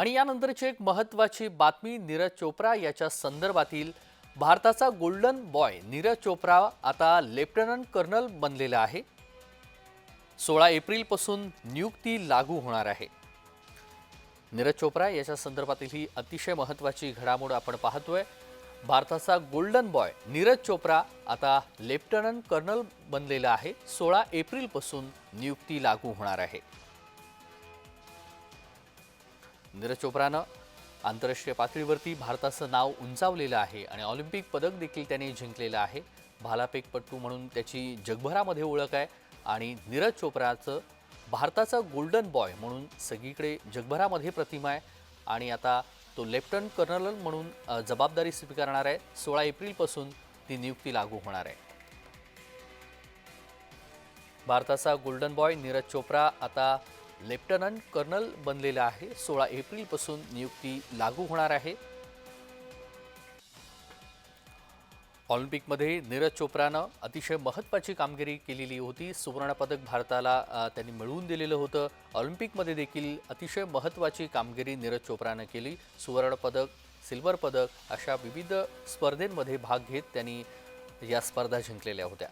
आणि यानंतरची एक महत्त्वाची बातमी नीरज चोप्रा याच्या संदर्भातील भारताचा गोल्डन बॉय नीरज चोप्रा आता लेफ्टनंट कर्नल बनलेला आहे. सोळा एप्रिलपासून नियुक्ती लागू होणार आहे. नीरज चोप्रा याच्या संदर्भातील ही अतिशय महत्त्वाची घडामोड आपण पाहतोय. भारताचा गोल्डन बॉय नीरज चोप्रा आता लेफ्टनंट कर्नल बनलेला आहे. सोळा एप्रिलपासून नियुक्ती लागू होणार आहे. नीरज चोप्रानं आंतरराष्ट्रीय पातळीवरती भारताचं नाव उंचावलेलं आहे आणि ऑलिम्पिक पदक देखील त्याने जिंकलेलं आहे. भालापेकपटू म्हणून त्याची जगभरामध्ये ओळख आहे आणि नीरज चोप्राचं भारताचा गोल्डन बॉय म्हणून सगळीकडे जगभरामध्ये प्रतिमा आहे. आणि आता तो लेफ्टनंट कर्नल म्हणून जबाबदारी स्वीकारणार आहे. सोळा एप्रिलपासून ती नियुक्ती लागू होणार आहे. भारताचा गोल्डन बॉय नीरज चोप्रा आता लेफ्टनंट कर्नल बनलेला आहे. सोळा एप्रिलपासून नियुक्ती लागू होणार आहे. ऑलिम्पिकमध्ये नीरज चोप्रानं अतिशय महत्त्वाची कामगिरी केलेली होती. सुवर्णपदक भारताला त्यांनी मिळवून दिलेलं होतं. ऑलिम्पिकमध्ये देखील अतिशय महत्त्वाची कामगिरी नीरज चोप्रानं केली. सुवर्णपदक सिल्वर पदक अशा विविध स्पर्धेंमध्ये भाग घेत त्यांनी या स्पर्धा जिंकलेल्या होत्या.